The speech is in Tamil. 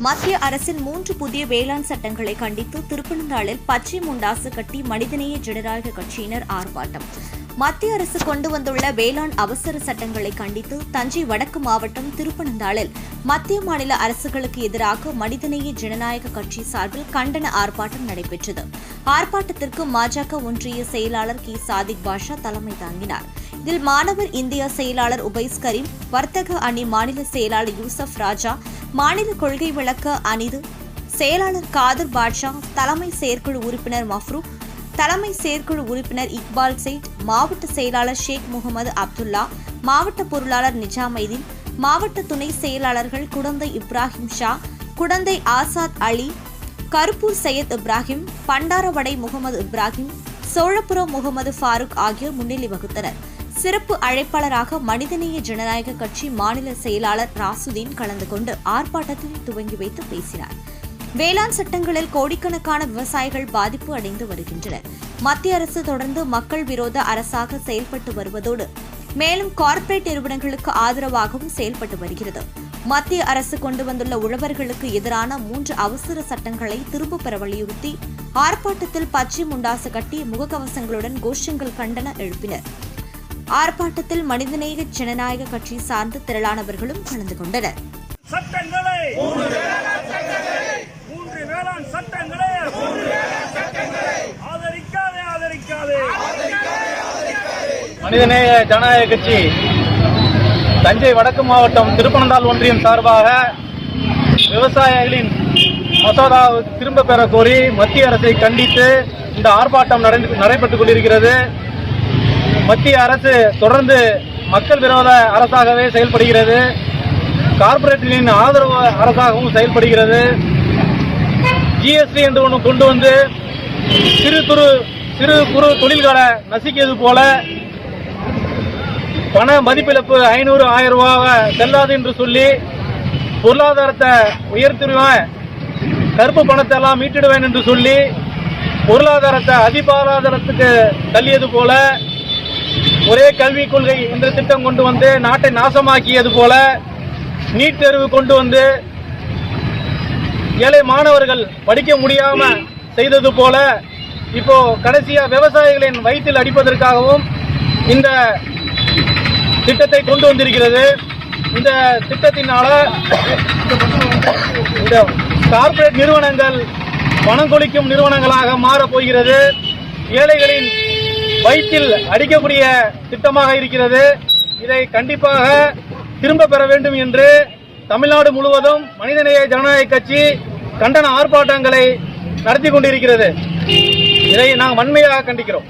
மத்திய அரசின் மூன்று புதிய வேளாண் சட்டங்களை கண்டித்து திருப்பனந்தாளில் பச்சை முண்டாசு கட்டி மனிதநேய ஜனநாயக கட்சியினர் ஆர்ப்பாட்டம். மத்திய அரசு கொண்டு வந்துள்ள வேளாண் அவசர சட்டங்களை கண்டித்து தஞ்சை வடக்கு மாவட்டம் திருப்பனந்தாளில் மத்திய மாநில அரசுகளுக்கு எதிராக மனிதநேய ஜனநாயக கட்சி சார்பில் கண்டன ஆர்ப்பாட்டம் நடைபெற்றது. ஆர்ப்பாட்டத்திற்கு பாஜக ஒன்றிய செயலாளர் கே. சாதிக் பாஷா தலைமை தாங்கினார். இதில் மாணவர் இந்தியா செயலாளர் உபைஸ் கரீம் வர்த்தக அணி மாநில செயலாளர் யூசப் ராஜா மாநில கொள்கை விளக்க அணிது செயலாளர் காதர் பாட்ஷா தலைமை செயற்குழு உறுப்பினர் மஃப்ரூக் தலைமை செயற்குழு உறுப்பினர் இக்பால் செயிட் மாவட்ட செயலாளர் ஷேக் முகமது அப்துல்லா மாவட்ட பொருளாளர் நிஜாமைதீன் மாவட்ட துணை செயலாளர்கள் குடந்தை இப்ராஹிம் ஷா குடந்தை ஆசாத் அலி கருப்பூர் சையத் இப்ராஹிம் பண்டாரவடை முகமது இப்ராஹிம் சோழபுரம் முகமது ஃபாரூக் ஆகியோர் முன்னிலை வகுத்தனர். சிறப்பு அழைப்பாளராக மனிதநேய ஜனநாயக கட்சி மாநில செயலாளர் ராசுதீன் கலந்து கொண்டு ஆர்ப்பாட்டத்தில் துவங்கி வைத்து பேசினார். வேளாண் சட்டங்களில் கோடிக்கணக்கான விவசாயிகள் பாதிப்பு அடைந்து வருகின்றனர். மத்திய அரசு தொடர்ந்து மக்கள் விரோத அரசாக செயல்பட்டு வருவதோடு மேலும் கார்ப்பரேட் நிறுவனங்களுக்கு ஆதரவாகவும் செயல்பட்டு வருகிறது. மத்திய அரசு கொண்டு வந்துள்ள உழவர்களுக்கு எதிரான மூன்று அவசர சட்டங்களை திரும்பப் பெற வலியுறுத்தி ஆர்ப்பாட்டத்தில் பச்சை முண்டாசு கட்டி முகக்கவசங்களுடன் கோஷங்கள் கண்டன எழுப்பினர். ஆர்ப்பாட்டத்தில் மனிதநேய ஜனநாயக கட்சி சார்ந்த திரளானவர்களும் கலந்து கொண்டனர். சட்டங்களை மூன்று வேளாண் சட்டங்களை ஆதரிக்காதே ஆதரிக்காதே. மனிதநேய ஜனநாயக கட்சி தஞ்சை வடக்கு மாவட்டம் திருப்பனந்தாள் ஒன்றியம் சார்பாக விவசாயிகளின் மசோதாவை திரும்ப பெற கோரி மத்திய அரசை கண்டித்து இந்த ஆர்ப்பாட்டம் நடைபெற்றுக் கொண்டிருக்கிறது. மத்திய அரசு தொடர்ந்து மக்கள் விரோத அரசாகவே செயல்படுகிறது. கார்பரேட்டுகளின் ஆதரவு அரசாகவும் செயல்படுகிறது. ஜிஎஸ்டி என்று ஒன்று கொண்டு வந்து சிறு குறு சிறு குறு தொழில்களை நசுக்கியது போல பண மதிப்பிழப்பு ஐநூறு ஆயிரம் ரூபாவை செல்லாது என்று சொல்லி பொருளாதாரத்தை உயர்த்திடுவேன் கருப்பு பணத்தை எல்லாம் மீட்டிடுவேன் என்று சொல்லி பொருளாதாரத்தை அதிபாராதாரத்துக்கு தள்ளியது போல ஒரே கல்விக் கொள்கை என்ற திட்டம் கொண்டு வந்து நாட்டை நாசமாக்கியது போல நீட் தேர்வு கொண்டு வந்து ஏழை மாணவர்கள் படிக்க முடியாம செய்தது போல இப்போ கடைசியா விவசாயிகளின் வயிற்றில் அடிப்பதற்காகவும் இந்த திட்டத்தை கொண்டு வந்திருக்கிறது. இந்த திட்டத்தினால இந்த கார்ப்பரேட் நிறுவனங்கள் பணம் கொளிக்கும் நிறுவனங்களாக மாறப் போகிறது. ஏழைகளின் வயிற்றில் அடிக்கக்கூடிய திட்டமாக இருக்கிறது. இதை கண்டிப்பாக திரும்ப பெற வேண்டும் என்று தமிழ்நாடு முழுவதும் மனிதநேய ஜனநாயக கட்சி கண்டன ஆர்ப்பாட்டங்களை நடத்தி கொண்டிருக்கிறது. இதை நாங்கள் வன்மையாக கண்டிக்கிறோம்.